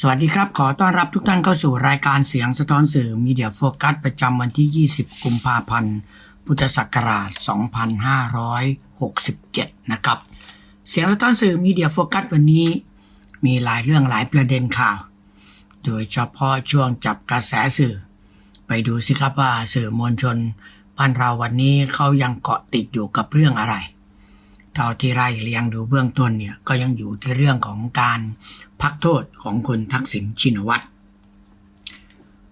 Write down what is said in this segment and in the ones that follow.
สวัสดีครับ ขอต้อนรับทุกท่านเข้าสู่รายการเสียงสะท้อนสื่อมีเดียโฟกัสประจำวันที่ 20 กุมภาพันธ์ พุทธศักราช 2567 นะครับ เสียงสะท้อนสื่อมีเดียโฟกัสวันนี้ มีหลายเรื่องหลายประเด็นข่าว โดยเฉพาะช่วงจับกระแสสื่อ ไปดูสิครับว่าสื่อมวลชนบ้านเราวันนี้เขายังเกาะติดอยู่กับเรื่องอะไรเท่าที่ไล่เรียงดูเบื้องต้นเนี่ยก็ยังอยู่ที่เรื่องของการ พักโทษของคุณทักษิณชินวัตร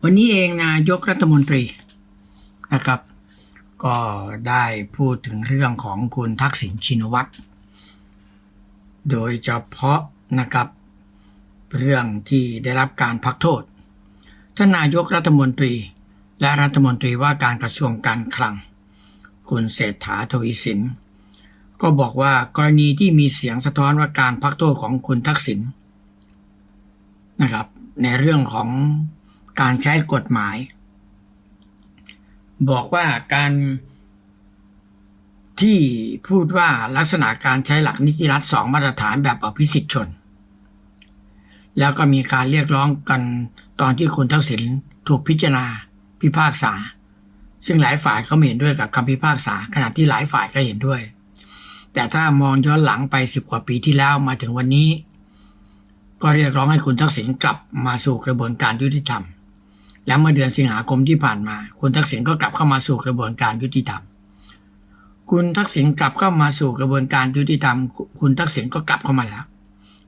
วันนี้เองนายกรัฐมนตรีนะครับ ก็ได้พูดถึงเรื่องของคุณทักษิณชินวัตร โดยเฉพาะนะครับเรื่องที่ได้รับการพักโทษท่านนายกรัฐมนตรี และรัฐมนตรีว่าการกระทรวงการคลัง คุณเศรษฐาทวีสิน ก็บอกว่ากรณีที่มีเสียงสะท้อนว่าการพักโทษของคุณทักษิณ นะครับ ในเรื่องของการใช้กฎหมาย บอกว่าการที่พูดว่าลักษณะการใช้หลักนิติรัฐสองมาตรฐานแบบอภิสิทธิชน แล้วก็มีการเรียกร้องกันตอนที่คุณทักษิณถูกพิจารณาพิพากษา ซึ่งหลายฝ่ายก็ไม่เห็นด้วยกับคำพิพากษา ขณะที่หลายฝ่ายก็เห็นด้วย แต่ถ้ามองย้อนหลังไปสิบกว่าปีที่แล้วมาถึงวันนี้ ก็เรียกร้องให้คุณทักษิณกลับมาสู่กระบวนการยุติธรรม และเมื่อเดือนสิงหาคมที่ผ่านมา คุณทักษิณก็กลับเข้ามาสู่กระบวนการยุติธรรม คุณทักษิณกลับเข้ามาสู่กระบวนการยุติธรรม คุณทักษิณก็กลับเข้ามาแล้ว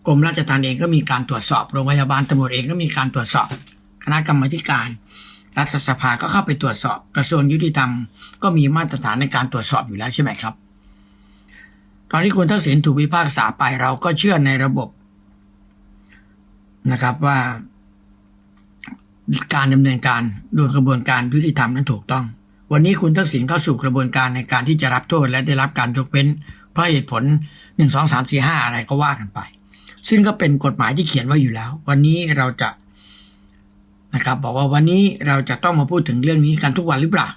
กรมราชทัณฑ์เองก็มีการตรวจสอบ โรงพยาบาลตำรวจเองก็มีการตรวจสอบ คณะกรรมธิการ รัฐสภาก็เข้าไปตรวจสอบ กระทรวงยุติธรรม ก็มีมาตรฐานในการตรวจสอบอยู่แล้วใช่ไหมครับ ตอนที่คุณทักษิณถูกพิพากษาไปเราก็เชื่อในระบบ นะครับว่าการดำเนินการโดยกระบวนการยุติธรรมนั้นถูกต้อง วันนี้คุณทักษิณเข้าสู่กระบวนการในการที่จะรับโทษและได้รับการยกเว้น เพราะเหตุผลหนึ่งสองสามสี่ห้าอะไรก็ว่ากันไป ซึ่งก็เป็นกฎหมายที่เขียนไว้อยู่แล้ว วันนี้เราจะนะครับ บอกว่าวันนี้เราจะต้องมาพูดถึงเรื่องนี้กันทุกวันหรือเปล่า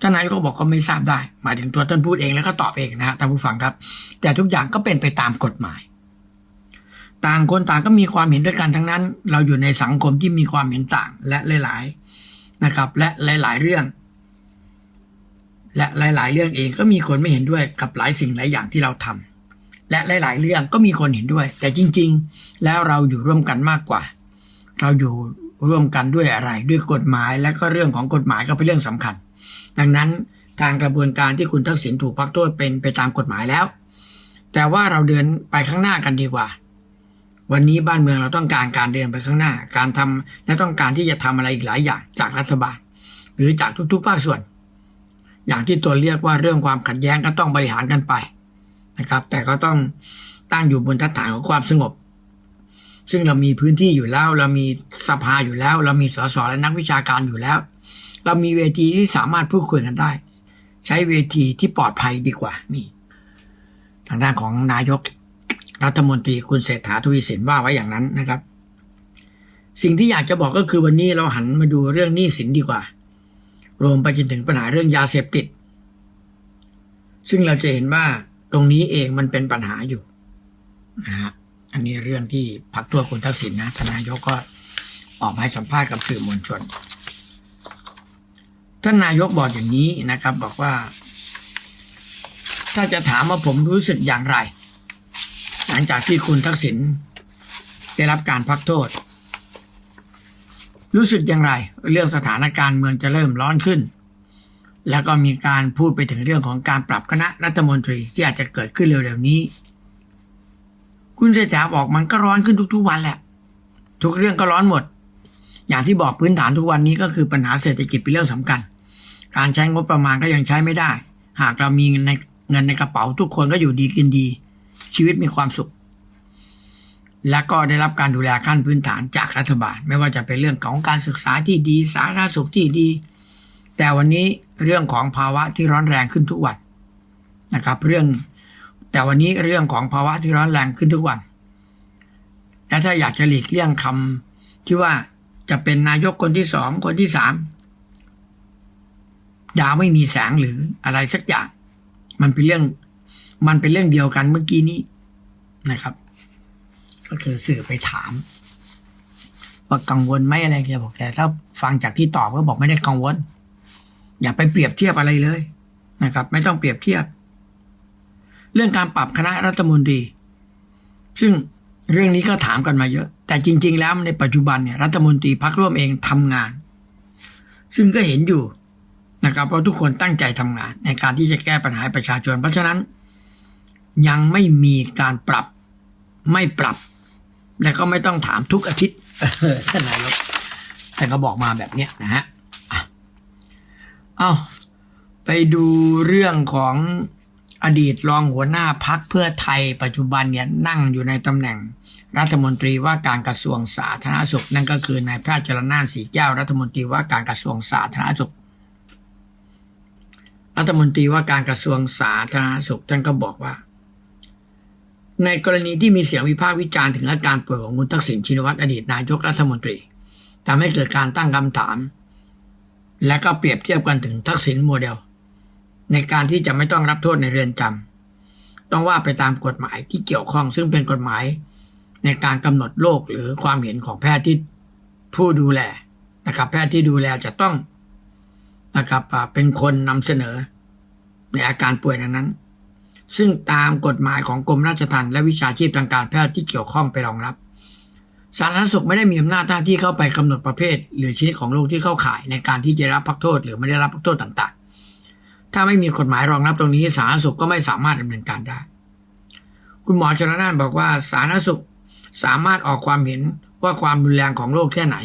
ท่านนายกก็บอกก็ไม่ทราบได้ หมายถึงตัวท่านพูดเองแล้วก็ตอบเองนะฮะท่านผู้ฟังครับ แต่ทุกอย่างก็เป็นไปตามกฎหมาย ต่างคนต่างก็มีความเห็นด้วยกันทั้งนั้น เราอยู่ในสังคมที่มีความเห็นต่างและหลาย ๆนะครับ และหลาย ๆ เรื่อง และหลาย ๆ เรื่องเองก็มีคนไม่เห็นด้วยกับหลายสิ่งหลายอย่างที่เราทำและหลาย ๆ เรื่องก็มีคนเห็นด้วย แต่จริง ๆ แล้วเราอยู่ร่วมกันมากกว่า เราอยู่ร่วมกันด้วยอะไรด้วยกฎหมายและก็เรื่องของกฎหมายก็เป็นเรื่องสำคัญ ดังนั้นทางกระบวนการที่คุณทักษิณถูกพักโทษเป็นไปตามกฎหมายแล้ว แต่ว่าเราเดินไปข้างหน้ากันดีกว่า วันนี้บ้านเมืองเราต้องการการเดินไปข้างหน้า การทำและต้องการที่จะทำอะไรอีกหลายอย่างจากรัฐบาล หรือจากทุกๆภาคส่วน อย่างที่ตัวเรียกว่าเรื่องความขัดแย้งก็ต้องบริหารกันไปนะครับ แต่ก็ต้องตั้งอยู่บนทัศฐานของความสงบ ซึ่งเรามีพื้นที่อยู่แล้ว เรามีสภาอยู่แล้ว เรามีสสและนักวิชาการอยู่แล้ว เรามีเวทีที่สามารถพูดคุยกันได้ ใช้เวทีที่ปลอดภัยดีกว่านี่ ทางด้านของนายก รัฐมนตรีคุณเศรษฐาทวีสินว่าไว้อย่างนั้นนะครับ สิ่งที่อยากจะบอกก็คือวันนี้เราหันมาดูเรื่องหนี้สินดีกว่า รวมไปจนถึงปัญหาเรื่องยาเสพติด ซึ่งเราจะเห็นว่าตรงนี้เองมันเป็นปัญหาอยู่นะฮะอันนี้เรื่องที่พักตัวคุณทักษิณนะทานนายกก็ออกมาให้สัมภาษณ์กับสื่อมวลชน ท่านนายกบอกอย่างนี้นะครับ บอกว่า ถ้าจะถามว่าผมรู้สึกอย่างไร ลังจากที่คุณทักษิณได้รับการพักโทษ รู้สึกอย่างไร เรื่องสถานการณ์เมืองจะเริ่มร้อนขึ้น แล้วก็มีการพูดไปถึงเรื่องของการปรับคณะรัฐมนตรีที่อาจจะเกิดขึ้นเร็วๆนี้ คุณเศรษฐาบอกมันก็ร้อนขึ้นทุกๆวันแหละ ทุกเรื่องก็ร้อนหมด อย่างที่บอกพื้นฐานทุกวันนี้ก็คือปัญหาเศรษฐกิจเป็นเรื่องสำคัญ การใช้งบประมาณก็ยังใช้ไม่ได้ หากเรามีเงินในเงินในกระเป๋าทุกคนก็อยู่ดีกินดี ชีวิตมีความสุข และก็ได้รับการดูแลขั้นพื้นฐานจากรัฐบาล ไม่ว่าจะเป็นเรื่องของการศึกษาที่ดี สาธารณสุขที่ดี แต่วันนี้เรื่องของภาวะที่ร้อนแรงขึ้นทุกวันนะครับ เรื่องแต่วันนี้เรื่องของภาวะที่ร้อนแรงขึ้นทุกวัน และถ้าอยากจะหลีกเลี่ยงคำที่ว่าจะเป็นนายกคนที่สองคนที่สามดาวไม่มีแสงหรืออะไรสักอย่าง มันเป็นเรื่อง มันเป็นเรื่องเดียวกันเมื่อกี้นี้นะครับ ก็คือสื่อไปถามว่ากังวลไหมอะไรแกบอกแต่ถ้าฟังจากที่ตอบก็บอกไม่ได้กังวล อย่าไปเปรียบเทียบอะไรเลยนะครับ ไม่ต้องเปรียบเทียบ เรื่องการปรับคณะรัฐมนตรี ซึ่งเรื่องนี้ก็ถามกันมาเยอะ แต่จริง ๆ แล้วในปัจจุบันเนี่ยรัฐมนตรีพักร่วมเองทำงาน ซึ่งก็เห็นอยู่นะครับว่าะทุกคนตั้งใจทำงาน ในการที่จะแก้ปัญหาประชาชน เพราะฉะนั้น ยังไม่มีการปรับไม่ปรับ และก็ไม่ต้องถามทุกอาทิตย์ท่านนายกแต่ก็บอกมาแบบเนี้ยนะฮะอะเอาไปดูเรื่องของอดีตรองหัวหน้าพักเพื่อไทยปัจจุบันเนี่ยนั่งอยู่ในตำแหน่งรัฐมนตรีว่าการกระทรวงสาธารณสุข นั่นก็คือนายแพทย์จรนานสีแก้วรัฐมนตรีว่าการกระทรวงสาธารณสุข รัฐมนตรีว่าการกระทรวงสาธารณสุขท่านก็บอกว่า ในกรณีที่มีเสียงวิพากษ์วิจารณ์ถึงอาการป่วยของคุณทักษิณชินวัตรอดีตนายกรัฐมนตรีทำให้เกิดการตั้งคำถาม และก็เปรียบเทียบกันถึงทักษิณโมเดล ในการที่จะไม่ต้องรับโทษในเรือนจำต้องว่าไปตามกฎหมายที่เกี่ยวข้อง ซึ่งเป็นกฎหมายในการกำหนดโรคหรือความเห็นของแพทย์ที่ผู้ดูแลนะครับ แพทย์ที่ดูแลจะต้องนะครับเป็นคนนำเสนอในอาการป่วยนั้นๆ ซึ่งตามกฎหมายของกรมราชทัณฑ์และวิชาชีพทางการแพทย์ที่เกี่ยวข้องไปรองรับ สาธารณสุขไม่ได้มีอำนาจหน้าที่เข้าไปกำหนดประเภท หรือชนิดของโรคที่เข้าข่ายในการที่จะรับพักโทษ หรือไม่ได้รับพักโทษต่างๆ ถ้าไม่มีกฎหมายรองรับตรงนี้สาธารณสุขก็ไม่สามารถดำเนินการได้ คุณหมอชนน่านบอกว่าสาธารณสุขสามารถออกความเห็นว่าความรุนแรงของโรคแค่ไหน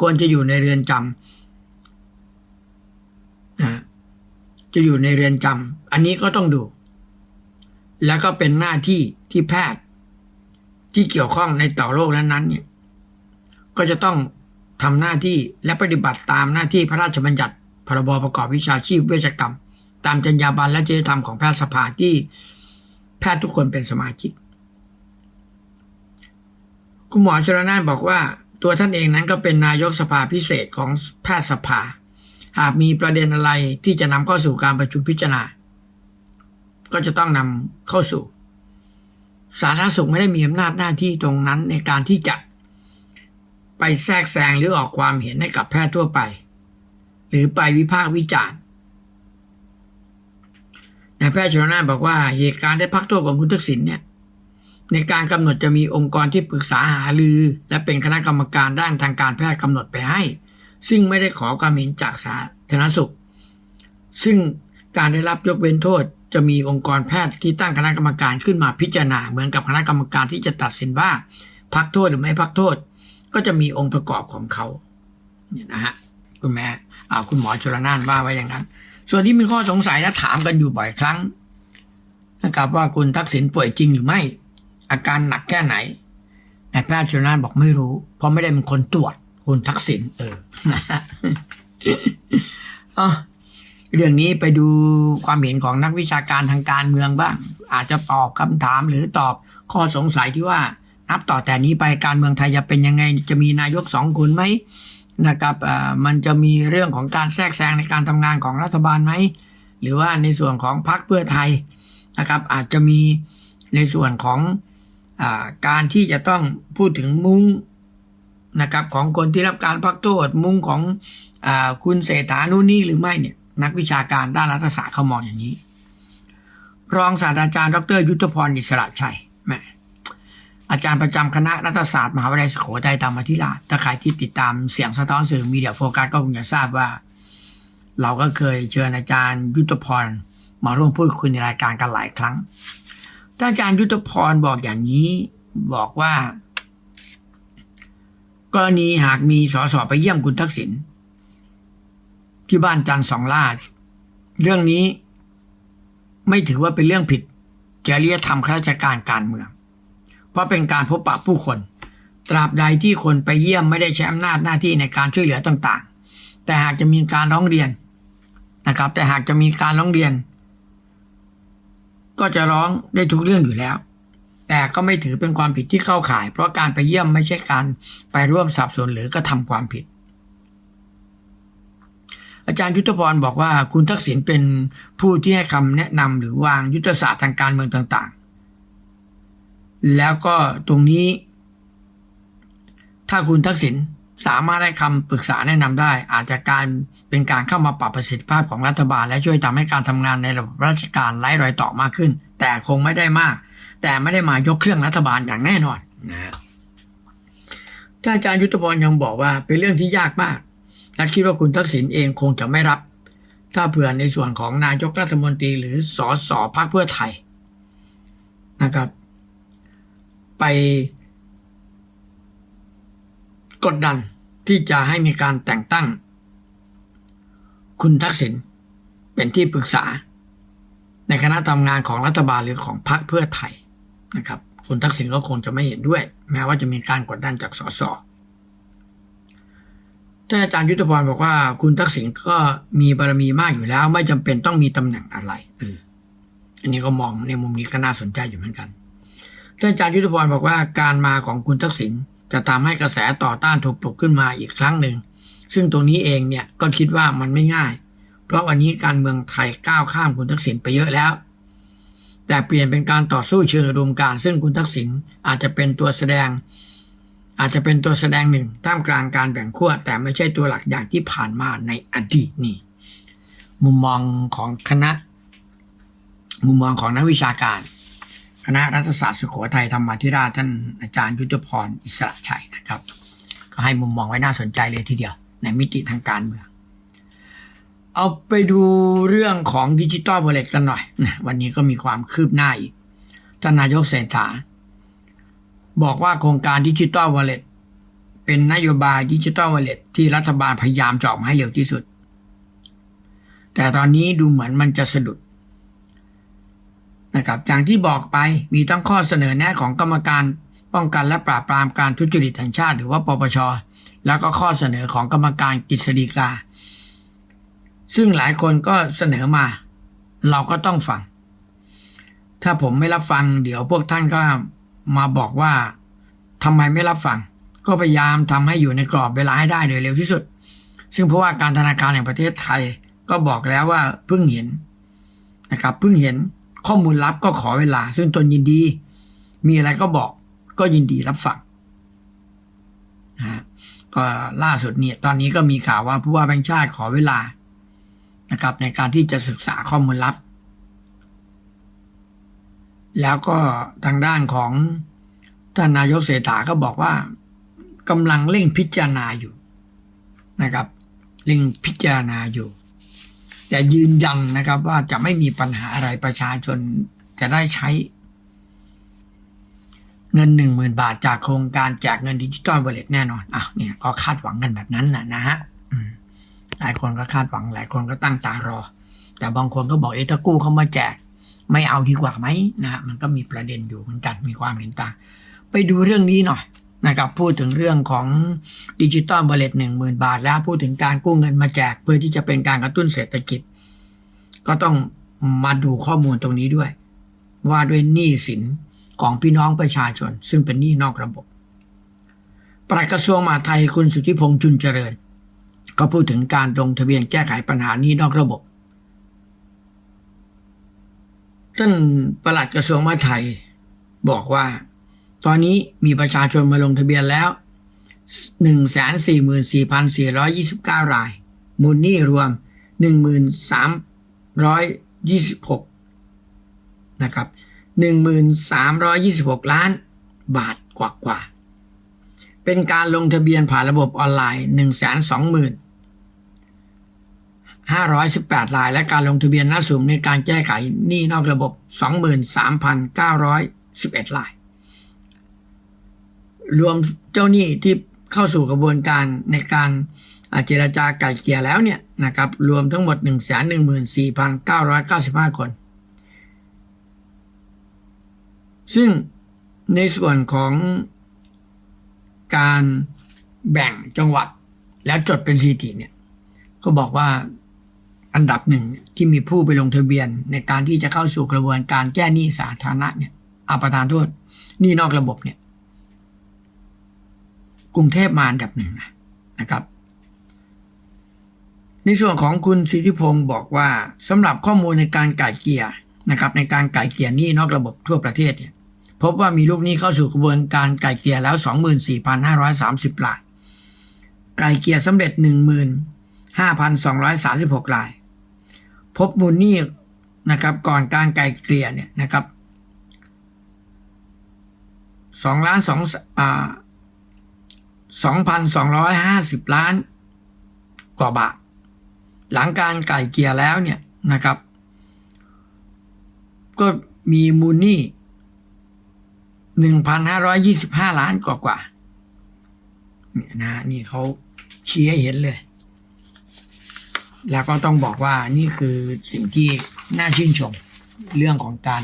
ควรจะอยู่ในเรือนจำจะอยู่ในเรือนจำอันนี้ก็ต้องดู แล้วก็เป็นหน้าที่ที่แพทย์ ที่เกี่ยวข้องในต่อโรคนั้นๆเนี่ย ก็จะต้องทำหน้าที่และปฏิบัติตามหน้าที่พระราชบัญญัติพรบประกอบวิชาชีพเวชกรรม ตามจรรยาบรรณและจริยธรรมของแพทยสภาที่แพทย์ทุกคนเป็นสมาชิก คุณหมอชลนานบอกว่า ตัวท่านเองนั้นก็เป็นนายกสภาพิเศษของแพทยสภา หากมีประเด็นอะไรที่จะนำเข้าสู่การประชุมพิจารณา ก็จะต้องนำเข้าสู่ สาธารณสุขไม่ได้มีอำนาจหน้าที่ตรงนั้นในการที่จะ ไปแทรกแซงหรือออกความเห็นให้กับแพทย์ทั่วไป หรือไปวิพากษ์วิจารณ์นายแพทย์ชลนานบอกว่าเหตุการณ์ได้พักโทษของคุณทักษิณเนี่ยในการกำหนดจะมีองค์กรที่ปรึกษาหารือ และเป็นคณะกรรมการด้านทางการแพทย์กำหนดไปให้ ซึ่งไม่ได้ขอความเห็นจากสาธารณสุข ซึ่งการได้รับยกเว้นโทษ จะมีองค์กรแพทย์ที่ตั้งคณะกรรมการขึ้นมาพิจารณา เหมือนกับคณะกรรมการที่จะตัดสินว่าพักโทษหรือไม่พักโทษ ก็จะมีองค์ประกอบของเขาเนี่ยนะฮะคุณแม่คุณหมอชลนานว่าไว้อย่างนั้น ส่วนที่มีข้อสงสัยและถามกันอยู่บ่อยครั้งนะครับว่าคุณทักษิณป่วยจริงหรือไม่ อาการหนักแค่ไหนนายแพทย์ชลนานบอกไม่รู้ เพราะไม่ได้เป็นคนตรวจคุณทักษิณเออนะฮะอะ เรื่องนี้ไปดูความเห็นของนักวิชาการทางการเมืองบ้าง อาจจะตอบคำถามหรือตอบข้อสงสัยที่ว่านับต่อแต่นี้ไปการเมืองไทยจะเป็นยังไงจะมีนายกสองคนไหมนะครับอ่ามันจะมีเรื่องของการแทรกแซงในการทำงานของรัฐบาลไหมหรือว่าในส่วนของพรรคเพื่อไทยนะครับอาจจะมีในส่วนของอการที่จะต้องพูดถึงมุ้งนะครับของคนที่รับการพักโทษมุ้งของอาคุณเศรษฐานู่นนี่หรือไม่เนี่ย นักวิชาการด้านรัฐศาสตร์เขามองอย่างนี้ รองศาสตราจารย์ ดร ยุทธพรอิสระชัยแหมอาจารย์ประจำคณะรัฐศาสตร์มหาวิทยาลัยสุโขทัยธรรมธิราชถ้าใครที่ติดตามเสียงสะท้อนสื่อมีเดียโฟกัสก็คงจะทราบว่า เราก็เคยเชิญอาจารย์ยุทธพรมาร่วมพูดคุยในรายการกันหลายครั้งท่านอาจารย์ยุทธพรบอกอย่างนี้บอกว่ากรณีหากมีสสไปเยี่ยมคุณทักษิณ ที่บ้านจันสองลาดเรื่องนี้ไม่ถือว่าเป็นเรื่องผิดจริยธรรมข้าราชการการเมือง เพราะเป็นการพบปะผู้คน ตราบใดที่คนไปเยี่ยมไม่ได้ใช้อำนาจหน้าที่ในการช่วยเหลือต่างๆ แต่หากจะมีการร้องเรียนนะครับ แต่หากจะมีการร้องเรียน ก็จะร้องได้ทุกเรื่องอยู่แล้ว แต่ก็ไม่ถือเป็นความผิดที่เข้าข่าย เพราะการไปเยี่ยมไม่ใช่การไปร่วมสับสนหรือกระทำความผิด อาจารย์ยุทธพรบอกว่าคุณทักษิณเป็นผู้ที่ให้คำแนะนำหรือวางยุทธศาสตร์ทางการเมืองต่างๆ แล้วก็ตรงนี้ ถ้าคุณทักษิณสามารถให้คำปรึกษาแนะนำได้ อาจจะการเป็นการเข้ามาปรับประสิทธิภาพของรัฐบาล และช่วยทำให้การทำงานในระบบราชการไร้รอยต่อมากขึ้น แต่คงไม่ได้มาก แต่ไม่ได้มายกเครื่องรัฐบาลอย่างแน่นอนนะฮะท่านอาจารย์ยุทธพรยังบอกว่าเป็นเรื่องที่ยากมาก และคิดว่าคุณทักษิณเองคงจะไม่รับ ถ้าเผื่อในส่วนของนายกรัฐมนตรีหรือสอสอพรรคเพื่อไทยนะครับ ไปกดดันที่จะให้มีการแต่งตั้ง คุณทักษิณเป็นที่ปรึกษา ในคณะทำงานของรัฐบาลหรือของพรรคเพื่อไทยนะครับ คุณทักษิณก็คงจะไม่เห็นด้วย แม้ว่าจะมีการกดดันจากสส ท่านอาจารย์ยุทธพรบอกว่า คุณทักษิณก็มีบารมีมากอยู่แล้ว ไม่จำเป็นต้องมีตำแหน่งอะไรเอออันนี้ก็มองในมุมนี้ก็น่าสนใจอยู่เหมือนกันท่านอาจารย์ยุทธพรบอกว่าการมาของคุณทักษิณจะทำให้กระแสต่อต้านถูกปลุกขึ้นมาอีกครั้งหนึ่ง ซึ่งตรงนี้เองเนี่ยก็คิดว่ามันไม่ง่าย เพราะวันนี้การเมืองไทยก้าวข้ามคุณทักษิณไปเยอะแล้ว แต่เปลี่ยนเป็นการต่อสู้เชิงอุดมการณ์ซึ่งคุณทักษิณอาจจะเป็นตัวแสดง อาจจะเป็นตัวแสดงหนึ่งท่ามกลางการแบ่งขั้วแต่ไม่ใช่ตัวหลักอย่างที่ผ่านมาในอดีตนี่ มุมมองของคณะ มุมมองของนักวิชาการ คณะรัฐศาสตร์สุโขทัยธรรมาธิราชท่านอาจารย์ยุทธพรอิสระชัยนะครับ ก็ให้มุมมองไว้น่าสนใจเลยทีเดียว ในมิติทางการเมืองเอาไปดูเรื่องของดิจิตอลวอลเล็ตกันหน่อยวันนี้ก็มีความคืบหน้าอีกท่านนายกเศรษฐา บอกว่าโครงการดิจิตอลวอลเล็ตเป็นนโยบายดิจิตอลวอลเล็ตที่รัฐบาลพยายามจออกมาให้เร็วที่สุด แต่ตอนนี้ดูเหมือนมันจะสะดุดนะครับอย่างที่บอกไปมีทั้งข้อเสนอแนะของกรรมการป้องกันและปราบปรามการทุจริตแห่งชาติ หรือว่าปปช แล้วก็ข้อเสนอของกรรมการกฤษฎีกา ซึ่งหลายคนก็เสนอมา เราก็ต้องฟัง ถ้าผมไม่รับฟังเดี๋ยวพวกท่านก็ มาบอกว่าทำไมไม่รับฟัง ก็พยายามทำให้อยู่ในกรอบเวลาให้ได้โดยเร็วที่สุด ซึ่งเพราะว่าการธนาคารแห่งประเทศไทยก็บอกแล้วว่าเพิ่งเห็นนะครับเพิ่งเห็นข้อมูลลับก็ขอเวลา ซึ่งตนยินดี มีอะไรก็บอกก็ยินดีรับฟังนะฮะก็ล่าสุดเนี่ยตอนนี้ก็มีข่าวว่าผู้ว่าแบงค์ชาติขอเวลานะครับในการที่จะศึกษาข้อมูลลับ แล้วก็ทางด้านของท่านนายกเศรษฐาก็บอกว่ากำลังเร่งพิจารณาอยู่นะครับเร่งพิจารณาอยู่ แต่ยืนยันนะครับว่าจะไม่มีปัญหาอะไรประชาชนจะได้ใช้ เงินหนึ่งหมื่นบาทจากโครงการแจกเงินดิจิตอลวลเล็ตแน่นอนอะเนี่ยก็คาดหวังกันแบบนั้นนะนะฮะหลายคนก็คาดหวังหลายคนก็ตั้งตารอ แต่บางคนก็บอกเอะถ้ากู้เขามาแจก ไม่เอาดีกว่าไหมนะมันก็มีประเด็นอยู่เหมือนกันมีความเห็นต่าง ไปดูเรื่องนี้หน่อยนะครับพูดถึงเรื่องของดิจิตอลวอลเลตหนึ่งหมื่นบาท แล้วพูดถึงการกู้เงินมาแจกเพื่อที่จะเป็นการกระตุ้นเศรษฐกิจ ก็ต้องมาดูข้อมูลตรงนี้ด้วย ว่าด้วยหนี้สินของพี่น้องประชาชน ซึ่งเป็นหนี้นอกระบบปลัดกระทรวงมหาดไทยคุณสุทธิพงษ์จุนเจริญ ก็พูดถึงการลงทะเบียนแก้ไขปัญหานี้นอกระบบ ท่านประหลัดกระทรวงมหาดไทย บอกว่า ตอนนี้มีประชาชนมาลงทะเบียนแล้ว 144,429 ราย มูลหนี้รวม 1326 นะครับ 1,326 ล้านบาทกว่ากว่า เป็นการลงทะเบียนผ่านระบบออนไลน์ 120,000 518 ราย และการลงทะเบียนล่าสุดในการแก้ไขหนี้นอกระบบ 23,911 ราย รวมเจ้าหนี้ที่เข้าสู่กระบวนการในการเจรจาไก่เกลี่ยแล้วเนี่ยนะครับรวมทั้งหมด 114,995 คน ซึ่งในส่วนของการแบ่งจังหวัดแล้วจดเป็นสถิติเนี่ย ก็บอกว่า อันดับหนึ่งที่มีผู้ไปลงทะเบียนในการที่จะเข้าสู่กระบวนการแก้หนี้สาธารณะเนี่ยอาประทานโทษหนี้นอกระบบเนี่ย กรุงเทพมาอันดับหนึ่งนะนะครับ ในส่วนของคุณสิทธิพงศ์บอกว่าสำหรับข้อมูลในการไก่เกลี่ยนะครับ ในการไก่เกลี่ยหนี้นอกระบบทั่วประเทศเนี่ย พบว่ามีลูกหนี้เข้าสู่กระบวนการไก่เกลี่ยแล้ว 24,530รายไกลเกียร์สำเร็จ 15,236ราย พบมูลหนี้นะครับ ก่อนการไกลเกลี่ยเนี่ยนะครับ2ล้าน2อ่า2,250ล้านกว่าบาท หลังการไกลเกลี่ยแล้วเนี่ยนะครับ ก็มีมูลหนี้หนึ่งพันห้าร้อยยี่สิบห้าล้านกว่ากว่าเนี่ยนะนี่เขาชี้ให้เห็นเลย แล้วก็ต้องบอกว่านี่คือสิ่งที่น่าชื่นชมเรื่องของการ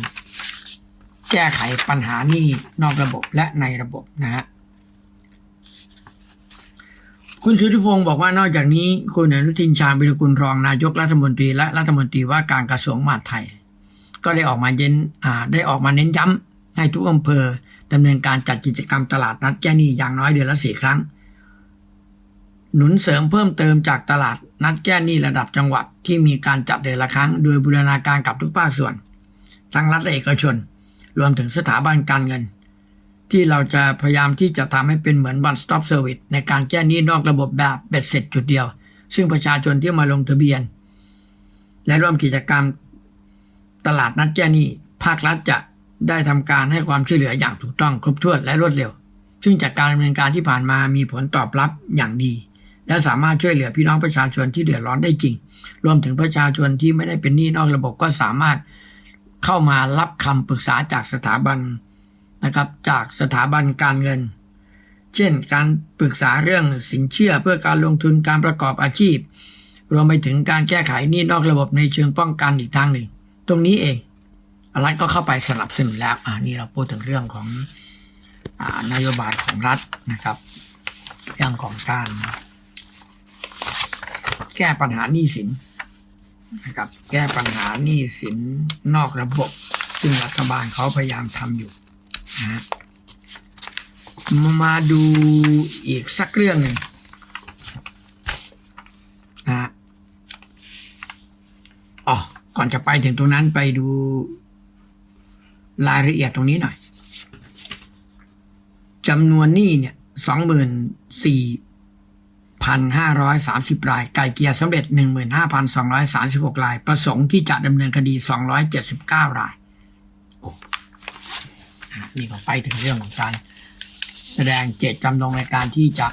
แก้ไขปัญหานี้นอกระบบและในระบบนะฮะคุณสุทธิพงศ์บอกว่านอกจากนี้ คุณอนุทินชาญวิรุกุลรองนายกรัฐมนตรีและรัฐมนตรีว่าการกระทรวงมหาดไทย ก็ได้ออกมาเย็นอ่าได้ออกมาเน้นย้ำให้ทุกอำเภอดำเนินการจัดกิจกรรมตลาดนัดแจ้หนี้อย่างน้อยเดือนละสี่ครั้ง หนุนเสริมเพิ่มเติมจากตลาด นัดแก้หนี้ระดับจังหวัดที่มีการจัดเดือนละครั้ง โดยบูรณาการกับทุกภาคส่วน ทั้งรัฐและเอกชน รวมถึงสถาบันการเงิน ที่เราจะพยายามที่จะทำให้เป็นเหมือน one stop service ในการแก้หนี้นอกระบบแบบเบ็ดเสร็จจุดเดียว ซึ่งประชาชนที่มาลงทะเบียน และร่วมกิจกรรมตลาดนัดแจ้หนี้ภาครัฐจะได้ทำการให้ความช่วยเหลืออย่างถูกต้องครบถ้วนและรวดเร็ว ซึ่งจากการดำเนินการที่ผ่านมามีผลตอบรับอย่างดี และสามารถช่วยเหลือพี่น้องประชาชนที่เดือดร้อนได้จริง รวมถึงประชาชนที่ไม่ได้เป็นหนี้นอกระบบก็สามารถเข้ามารับคำปรึกษาจากสถาบันนะครับ จากสถาบันการเงิน เช่น การปรึกษาเรื่องสินเชื่อเพื่อการลงทุนการประกอบอาชีพ รวมไปถึงการแก้ไขหนี้นอกระบบในเชิงป้องกันอีกทางหนึ่ง ตรงนี้เองรัฐก็เข้าไปสนับสนุนแล้วอ่านี่เราพูดถึงเรื่องของอนโยบายของรัฐนะครับ เรื่องของการ แก้ปัญหาหนี้สินนะครับแก้ปัญหาหนี้สินนอกระบบ ซึ่งรัฐบาลเขาพยายามทำอยู่นะฮะมาดูอีกสักเรื่องหนึ่งนะฮะอ๋อก่อนจะไปถึงตรงนั้นไปดูรายละเอียดตรงนี้หน่อยจำนวนหนี้เนี่ยสองหมื่นสี่ พันห้าร้อยสามสิบราย ไก่เกลียสำเร็จหนึ่งหมื่นห้าพันสองร้อยสามสิบหกราย ประสงค์ที่จะดำเนินคดีสองร้อยเจ็ดสิบเก้ารายโอ้อะนี่ก็ไปถึงเรื่องของการแสดงเจตจำนงในการที่จะ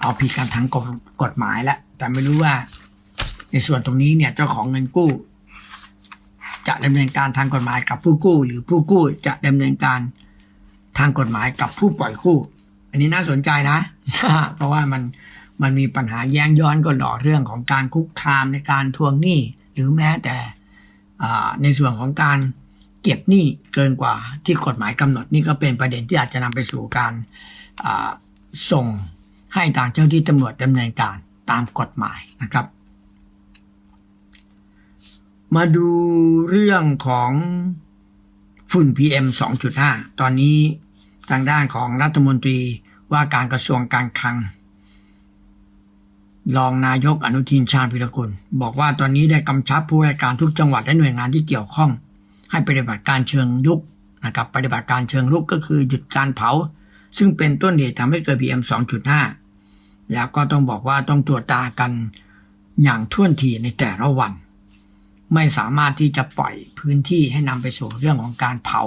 เอาผิดกันทางกฎหมายแล้วแต่ไม่รู้ว่าในส่วนตรงนี้เนี่ยเจ้าของเงินกู้ จะดำเนินการทางกฎหมายกับผู้กู้ หรือผู้กู้จะดำเนินการทางกฎหมายกับผู้ปล่อยกู้อั นนี้น่าสนใจนะ เพราะว่ามันมันมีปัญหาแย้งย้อนก็หล่อเรื่องของการคุกคามในการทวงหนี้ หรือแม้แต่ในส่วนของการเก็บหนี้เกินกว่าที่กฎหมายกำหนดนี่ก็เป็นประเด็นที่อาจจะนำไปสู่การส่งให้ทางเจ้าที่ตำรวจดำเนินการตามกฎหมายนะครับ มาดูเรื่องของฝุ่น PM 2.5 ตอนนี้ทางด้านของรัฐมนตรี ว่าการกระทรวงการคลัง รองนายกอนุทินชาญพิรกุล บอกว่าตอนนี้ได้กำชับผู้ว่าการทุกจังหวัดและหน่วยงานที่เกี่ยวข้อง ให้ปฏิบัติการเชิงลุกนะครับ ปฏิบัติการเชิงลุกก็คือหยุดการเผา ซึ่งเป็นต้นเหตุทำให้เกิด PM 2.5 แล้วก็ต้องบอกว่าต้องตรวจตากันอย่างท่วนทีในแต่ละวัน ไม่สามารถที่จะปล่อยพื้นที่ให้นำไปสู่เรื่องของการเผา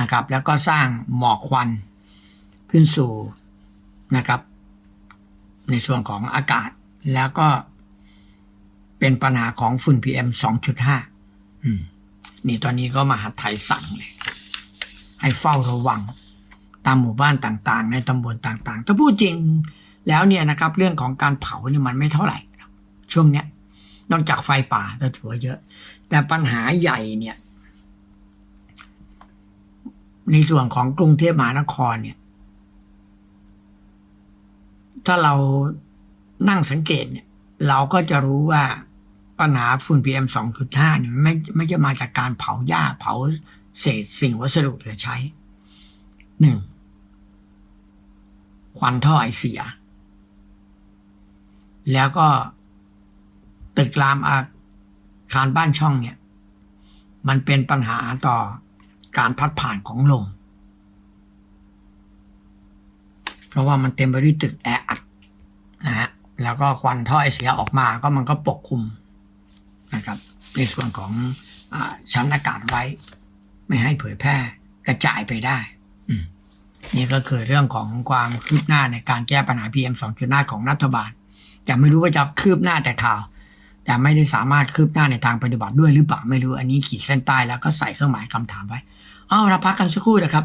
นะครับ แล้วก็สร้างหมอกควัน ขึ้นสู่นะครับ ในส่วนของอากาศแล้วก็เป็นปัญหาของฝุ่น PM 2.5อืม นี่ตอนนี้ก็มหาไทยสั่งเลยให้เฝ้าระวัง ตามหมู่บ้านต่างๆ ในตำบลต่างๆ ถ้าพูดจริงแล้วเนี่ยนะครับ เรื่องของการเผาเนี่ยมันไม่เท่าไหร่ช่วงเนี้ยนอกจากไฟป่าก็ถือว่าเยอะ แต่ปัญหาใหญ่เนี่ย ในส่วนของกรุงเทพมหานครเนี่ย ถ้าเรานั่งสังเกตเนี่ย เราก็จะรู้ว่าปัญหาฝุ่น PM 2.5เนี่ยไม่ไม่จะมาจากการเผาหญ้าเผาเศษสิ่งวัสดุเหลือใช้หนึ่งควันท่อไอเสีย แล้วก็ตึกรามอาคารบ้านช่องเนี่ย มันเป็นปัญหาต่อการพัดผ่านของลม เพราะว่ามันเต็มไปด้วยตึกแอ อัดแล้วก็ควันท่อไอเสียออกมาก็มันก็ปกคลุมนะครับ ในส่วนของอชั้นอากาศไว้ ไม่ให้เผยแพร่กระจายไปได้นี่ก็คือเรื่องของความคืบหน้าในการแก้ปัญหา PM 2.5 ของรัฐบาล แต่ไม่รู้ว่าจะคืบหน้าแต่ข่าว แต่ไม่ได้สามารถคืบหน้าในทางปฏิบัติด้วยหรือเปล่าไม่รู้อันนี้ขีดเส้นใต้แล้วก็ใส่เครื่องหมายคำถามไว้ เอาเราพักกันสักครู่นะครับ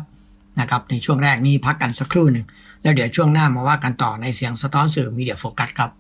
นะครับ ในช่วงแรกนี้พักกันสักครู่หนึ่ง แล้วเดี๋ยวช่วงหน้ามาว่ากันต่อในเสียงสะท้อนสื่อมีเดียโฟกัสครับ